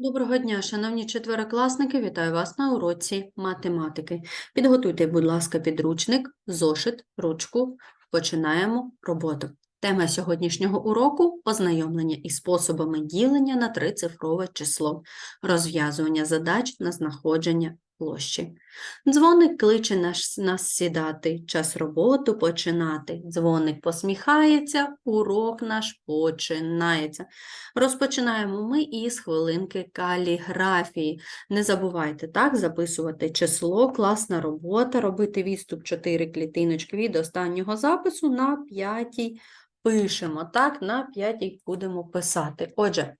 Доброго дня, шановні четверокласники, вітаю вас на уроці математики. Підготуйте, будь ласка, підручник, зошит, ручку. Починаємо роботу. Тема сьогоднішнього уроку – ознайомлення із способами ділення на трицифрове число, розв'язування задач на знаходження площі. Дзвоник кличе нас, нас сідати, час роботу починати. Дзвоник посміхається, урок наш починається. Розпочинаємо ми із хвилинки каліграфії. Не забувайте так записувати число, класна робота, робити відступ 4 клітиночки від останнього запису на п'ятій пишемо. Так, на п'ятій будемо писати. Отже,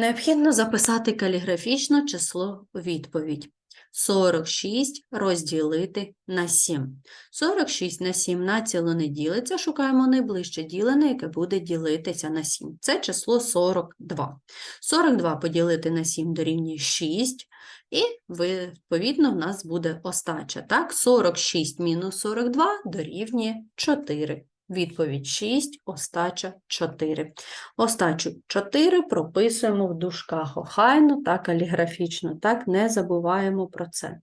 необхідно записати каліграфічно число відповідь. 46 розділити на 7. 46 на 7 націло не ділиться, шукаємо найближче ділене, яке буде ділитися на 7. Це число 42. 42 поділити на 7 дорівнює 6, і відповідно в нас буде остача. Так, 46 мінус 42 дорівнює 4. Відповідь 6, остача 4. Остачу 4 прописуємо в дужках охайно та каліграфічно. Так, не забуваємо про це.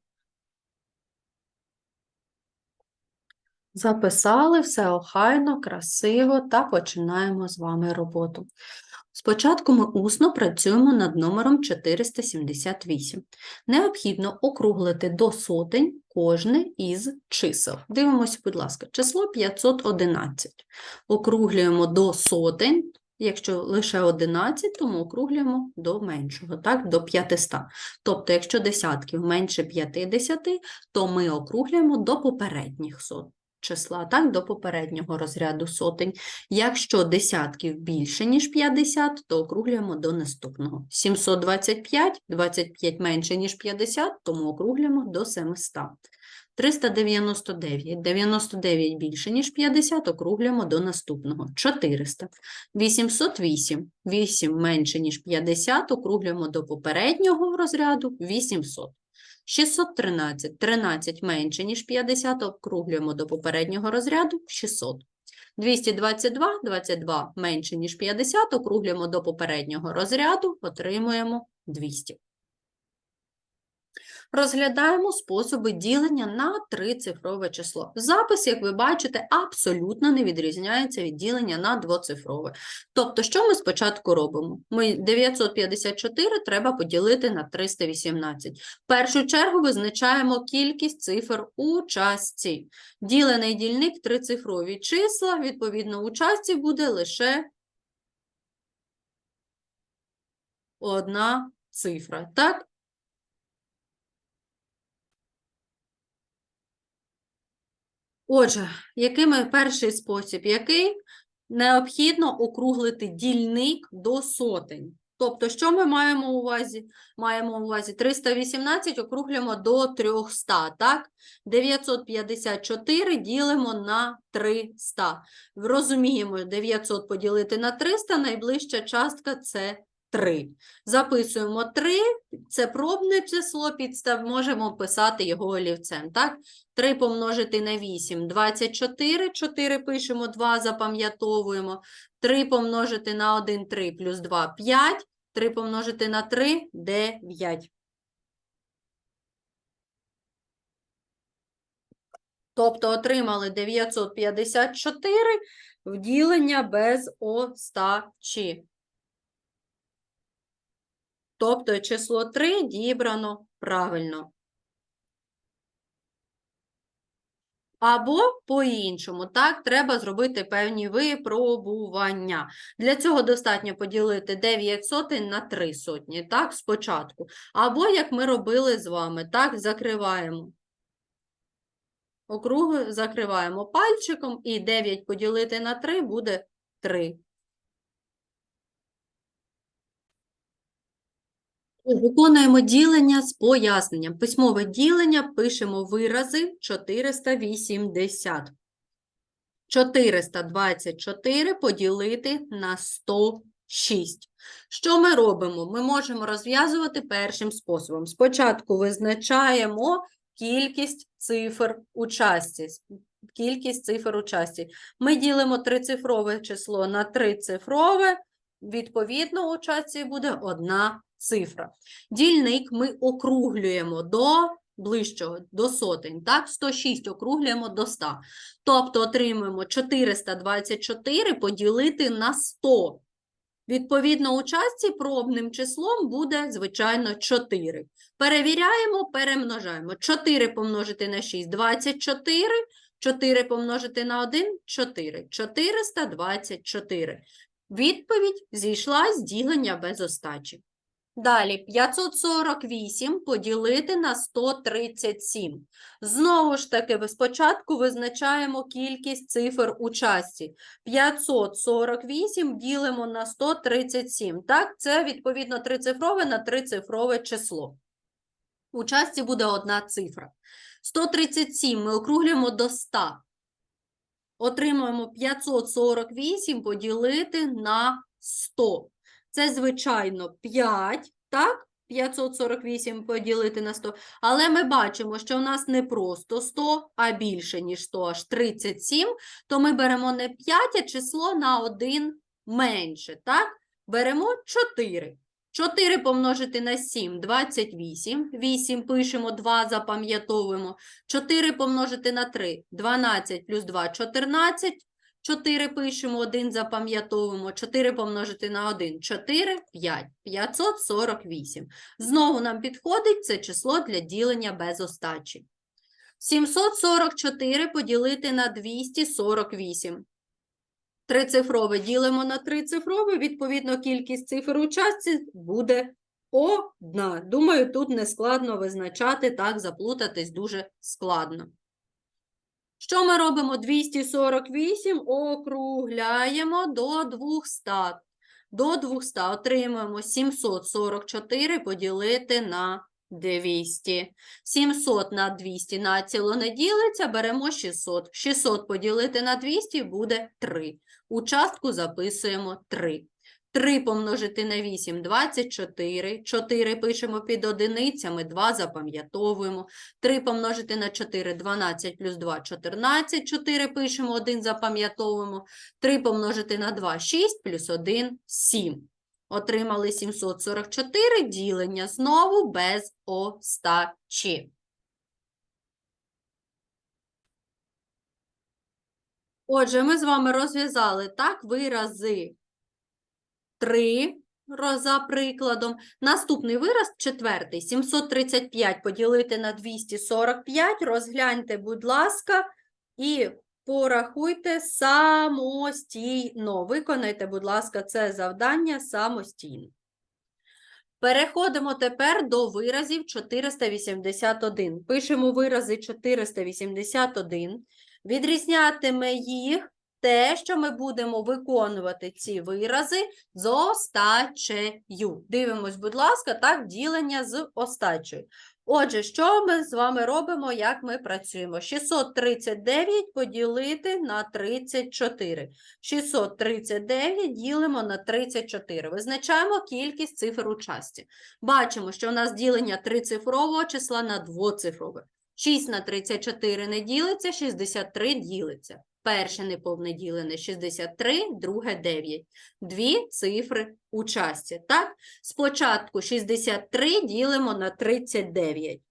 Записали все охайно, красиво та починаємо з вами роботу. Спочатку ми усно працюємо над номером 478. Необхідно округлити до сотень кожне із чисел. Дивимося, будь ласка, число 511. Округлюємо до сотень. Якщо лише 11, то ми округлюємо до меншого, так, до 500. Тобто, якщо десятків менше 50, то ми округлюємо до попередніх сот числа, так, до попереднього розряду сотень. Якщо десятків більше, ніж 50, то округлюємо до наступного. 725, 25 менше, ніж 50, тому округлюємо до 700. 399, 99 більше, ніж 50, округлюємо до наступного. 400. 808, 8 менше, ніж 50, округлюємо до попереднього розряду 800. 613, 13 менше, ніж 50, округлюємо до попереднього розряду 600. 222, 22 менше, ніж 50, округлюємо до попереднього розряду, отримуємо 200. Розглядаємо способи ділення на трицифрове число. Запис, як ви бачите, абсолютно не відрізняється від ділення на двоцифрове. Тобто, що ми спочатку робимо? Ми 954 треба поділити на 318. В першу чергу визначаємо кількість цифр у частці. Ділений дільник трицифрові числа, відповідно, у частці буде лише одна цифра. Так? Отже, який ми перший спосіб? Який? Необхідно округлити дільник до сотень. Тобто, що ми маємо увазі? Маємо увазі 318 округлюємо до 300, так? 954 ділимо на 300. Розуміємо, 900 поділити на 300, найближча частка – це 3. Записуємо 3, це пробне число, підстав, можемо писати його олівцем, так? 3 помножити на 8 – 24, 4 пишемо, 2 запам'ятовуємо. 3 помножити на 1 – 3, плюс 2 – 5, 3 помножити на 3 – 9. Тобто отримали 954 в ділення без остачі. Тобто число 3 дібрано правильно. Або по-іншому, так, треба зробити певні випробування. Для цього достатньо поділити 9 сотень на 3 сотні, так, спочатку. Або, як ми робили з вами, так, закриваємо. Округи закриваємо пальчиком, і 9 поділити на 3 буде 3. Виконуємо ділення з поясненням. Письмове ділення пишемо вирази 480. 424 поділити на 106. Що ми робимо? Ми можемо розв'язувати першим способом. Спочатку визначаємо кількість цифр у часті. Кількість цифр у часті. Ми ділимо трицифрове число на трицифрове, Відповідно, у частці буде одна цифра. Дільник ми округлюємо до ближчого, до сотень. Так, 106 округлюємо до 100. Тобто отримуємо 424 поділити на 100. Відповідно, у частці пробним числом буде, звичайно, 4. Перевіряємо, перемножаємо. 4 помножити на 6 – 24. 4 помножити на 1 – 4. 424. Відповідь зійшла з ділення без остачі. Далі 548 поділити на 137. Знову ж таки, спочатку визначаємо кількість цифр у часті. 548 ділимо на 137. Так, це відповідно трицифрове на трицифрове число. У часті буде одна цифра. 137 ми округлюємо до 100. Отримуємо 548 поділити на 100. Це, звичайно, 5, так? 548 поділити на 100. Але ми бачимо, що у нас не просто 100, а більше, ніж 100, аж 37. То ми беремо не 5, а число на 1 менше, так? Беремо 4. 4 помножити на 7 – 28. 8 пишемо, 2 запам'ятовуємо. 4 помножити на 3 – 12 плюс 2 – 14. 4 пишемо, 1 запам'ятовуємо. 4 помножити на 1 – 4, 5. 548. Знову нам підходить це число для ділення без остачі. 744 поділити на 248. Трицифрове ділимо на трицифрове, відповідно, кількість цифр у частці буде одна. Думаю, тут не складно визначати, так, заплутатись дуже складно. Що ми робимо? 248 округляємо до 200. До 200 отримуємо 744 поділити на 200. 700 на 200 націло не ділиться, беремо 600. 600 поділити на 200 буде 3. У частку записуємо 3. 3 помножити на 8 – 24. 4 пишемо під одиницями, 2 запам'ятовуємо. 3 помножити на 4 – 12 плюс 2 – 14. 4 пишемо, 1 запам'ятовуємо. 3 помножити на 2 – 6 плюс 1 – 7. Отримали 744 ділення знову без остачі. Отже, ми з вами розв'язали так вирази 3 за прикладом. Наступний вираз четвертий. 735 поділити на 245. Розгляньте, будь ласка, і порахуйте самостійно. Виконайте, будь ласка, це завдання самостійно. Переходимо тепер до виразів 481. Пишемо вирази 481. Відрізнятиме їх те, що ми будемо виконувати ці вирази з остачею. Дивимось, будь ласка, так, ділення з остачею. Отже, що ми з вами робимо, як ми працюємо? 639 поділити на 34. 639 ділимо на 34. Визначаємо кількість цифр у часті. Бачимо, що у нас ділення трицифрового числа на двоцифрове. 6 на 34 не ділиться, 63 ділиться. Перше неповне ділене 63, друге 9. Дві цифри у часті. Так? Спочатку 63 ділимо на 39.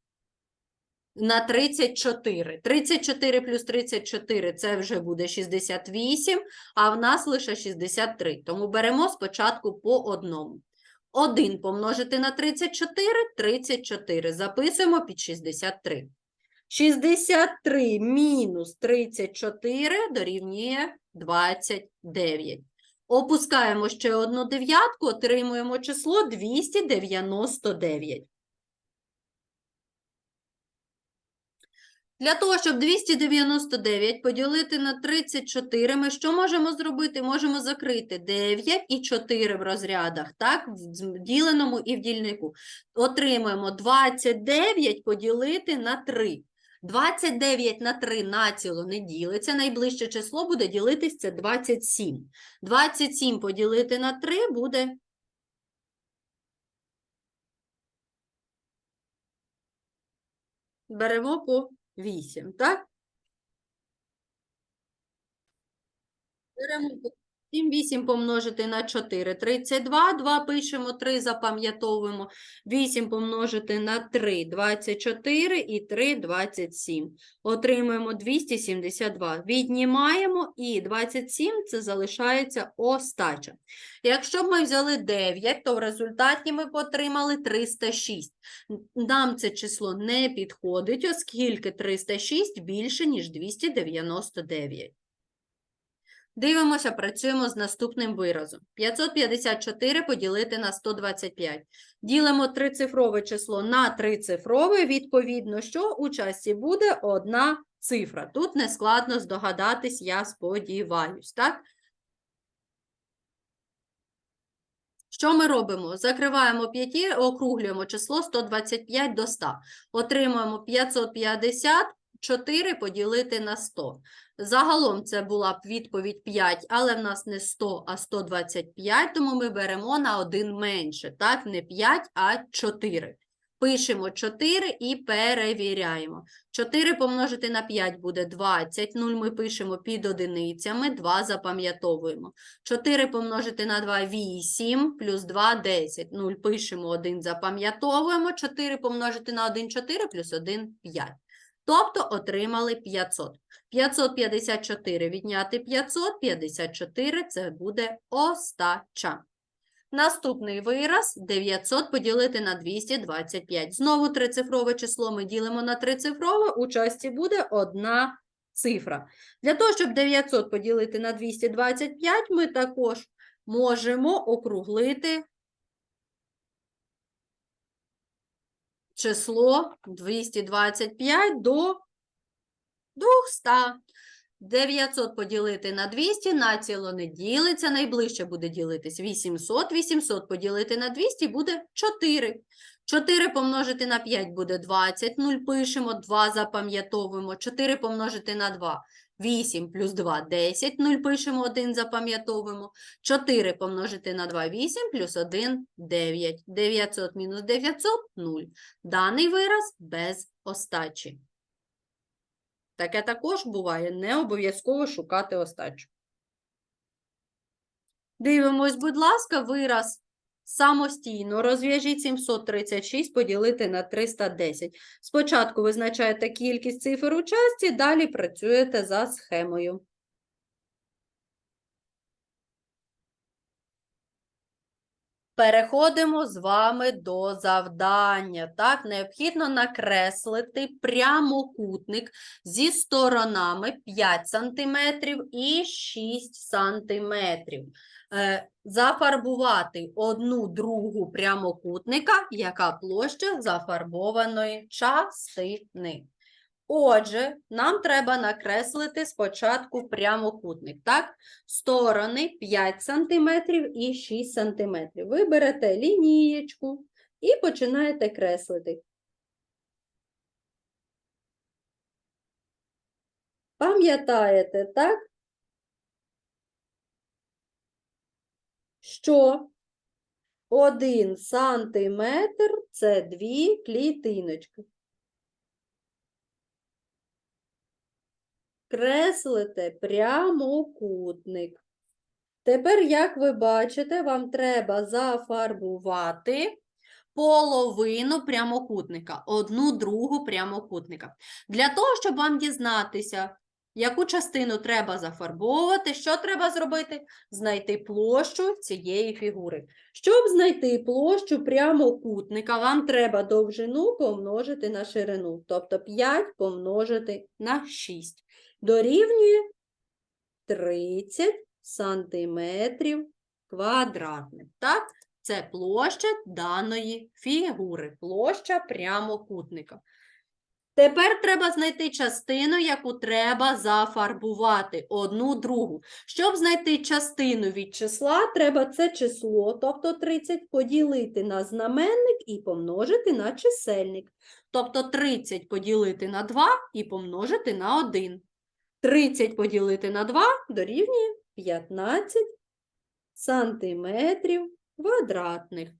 На 34. 34 плюс 34 – це вже буде 68, а в нас лише 63. Тому беремо спочатку по одному. 1 помножити на 34 – 34. Записуємо під 63. 63 мінус 34 дорівнює 29. Опускаємо ще одну дев'ятку, отримуємо число 299. Для того, щоб 299 поділити на 34, ми що можемо зробити? Можемо закрити 9 і 4 в розрядах, так, в діленому і в дільнику. Отримуємо 29 поділити на 3. 29 на 3 націло не ділиться. Найближче число буде ділитись це 27. 27 поділити на 3 буде. Беремо по 8, так? Беремо по 8, 8 помножити на 4, 32, 2 пишемо, 3 запам'ятовуємо, 8 помножити на 3, 24 і 3, 27. Отримуємо 272. Віднімаємо і 27 це залишається остача. Якщо б ми взяли 9, то в результаті ми б отримали 306. Нам це число не підходить, оскільки 306 більше, ніж 299. Дивимося, працюємо з наступним виразом. 554 поділити на 125. Ділимо трицифрове число на трицифрове, відповідно, що у часі буде одна цифра. Тут не складно здогадатись, я сподіваюсь, так? Що ми робимо? Закриваємо п'яті, округлюємо число 125 до 100. Отримуємо 554 поділити на 100. Загалом це була б відповідь 5, але в нас не 100, а 125, тому ми беремо на один менше. Так, не 5, а 4. Пишемо 4 і перевіряємо. 4 помножити на 5 буде 20, 0 ми пишемо під одиницями, 2 запам'ятовуємо. 4 помножити на 2 – 8, плюс 2 – 10. 0 пишемо, 1 запам'ятовуємо. 4 помножити на 1 – 4, плюс 1 – 5. Тобто отримали 500. 554 відняти 500, 54 – це буде остача. Наступний вираз 900 поділити на 225. Знову трицифрове число ми ділимо на трицифрове, у часті буде одна цифра. Для того, щоб 900 поділити на 225, ми також можемо округлити число 225 до 200. 900 поділити на 200, націло не ділиться, найближче буде ділитись 800, 800 поділити на 200 буде 4. 4 помножити на 5 буде 20, 0 пишемо, 2 запам'ятовуємо, 4 помножити на 2 – 8 плюс 2 – 10, 0 пишемо, 1 запам'ятовуємо, 4 помножити на 2 – 8 плюс 1 – 9, 900 мінус 900 – 0. Даний вираз без остачі. Таке також буває, не обов'язково шукати остачу. Дивимось, будь ласка, вираз самостійно. Розв'яжіть 736 поділити на 310. Спочатку визначаєте кількість цифр у часті, далі працюєте за схемою. Переходимо з вами до завдання. Так, необхідно накреслити прямокутник зі сторонами 5 см і 6 см. Е, Зафарбувати одну другу прямокутника, яка площа зафарбованої частини. Отже, нам треба накреслити спочатку прямокутник, так? Сторони 5 см і 6 см. Ви берете лінієчку і починаєте креслити. Пам'ятаєте, так? Що 1 сантиметр – це дві клітиночки. Креслите прямокутник. Тепер, як ви бачите, вам треба зафарбувати половину прямокутника, одну другу прямокутника. Для того, щоб вам дізнатися, яку частину треба зафарбовувати, що треба зробити? Знайти площу цієї фігури. Щоб знайти площу прямокутника, вам треба довжину помножити на ширину, тобто 5 помножити на 6 дорівнює 30 сантиметрів квадратних. Так? Це площа даної фігури, площа прямокутника. Тепер треба знайти частину, яку треба зафарбувати, одну другу. Щоб знайти частину від числа, треба це число, тобто 30, поділити на знаменник і помножити на чисельник. Тобто 30 поділити на 2 і помножити на 1. 30 поділити на 2 дорівнює 15 сантиметрів квадратних.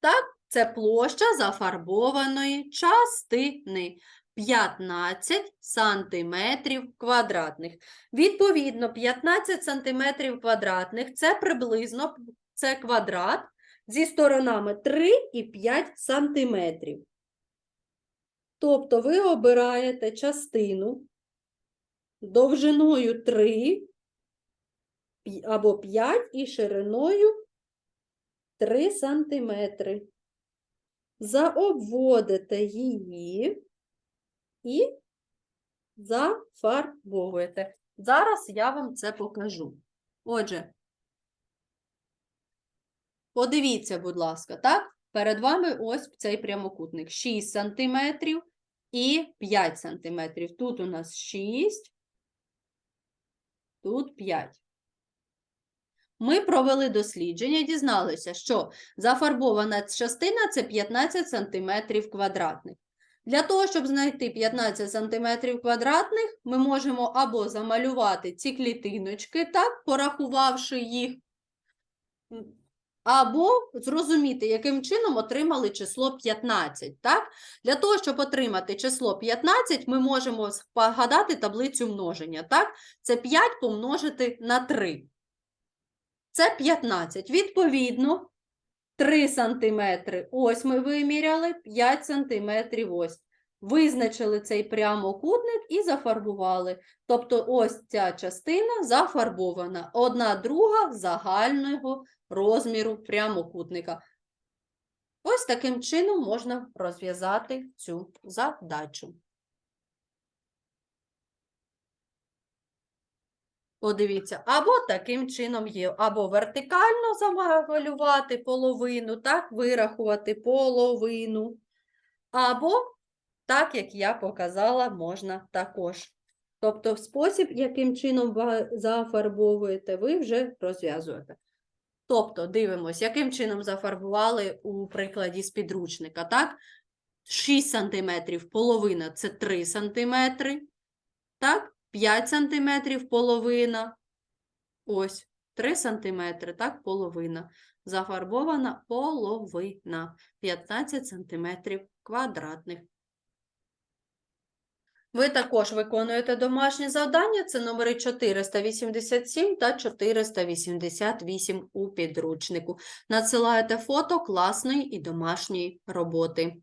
Так, це площа зафарбованої частини. 15 сантиметрів квадратних. Відповідно, 15 сантиметрів квадратних – це приблизно це квадрат зі сторонами 3 і 5 сантиметрів. Тобто ви обираєте частину довжиною 3 або 5 і шириною 3 сантиметри. Заобводите її і зафарбовуєте. Зараз я вам це покажу. Отже, подивіться, будь ласка, так? Перед вами ось цей прямокутник. 6 сантиметрів і 5 сантиметрів. Тут у нас 6, тут 5. Ми провели дослідження і дізналися, що зафарбована частина – це 15 сантиметрів квадратних. Для того, щоб знайти 15 сантиметрів квадратних, ми можемо або замалювати ці клітиночки, так, порахувавши їх, або зрозуміти, яким чином отримали число 15. Так? Для того, щоб отримати число 15, ми можемо згадати таблицю множення. Так? Це 5 помножити на 3. Це 15. Відповідно, 3 сантиметри ось ми виміряли, 5 сантиметрів ось. Визначили цей прямокутник і зафарбували. Тобто ось ця частина зафарбована. Одна друга загального розміру прямокутника. Ось таким чином можна розв'язати цю задачу. Подивіться, або таким чином є, або вертикально замалювати половину, так, вирахувати половину, або так, як я показала, можна також. Тобто спосіб, яким чином зафарбовуєте, ви вже розв'язуєте. Тобто, дивимось, яким чином зафарбували у прикладі з підручника, так? 6 см, половина – це 3 см, так? 5 сантиметрів половина. Ось 3 сантиметри, так, половина. Зафарбована половина. 15 сантиметрів квадратних. Ви також виконуєте домашнє завдання. Це номери 487 та 488 у підручнику. Надсилаєте фото класної і домашньої роботи.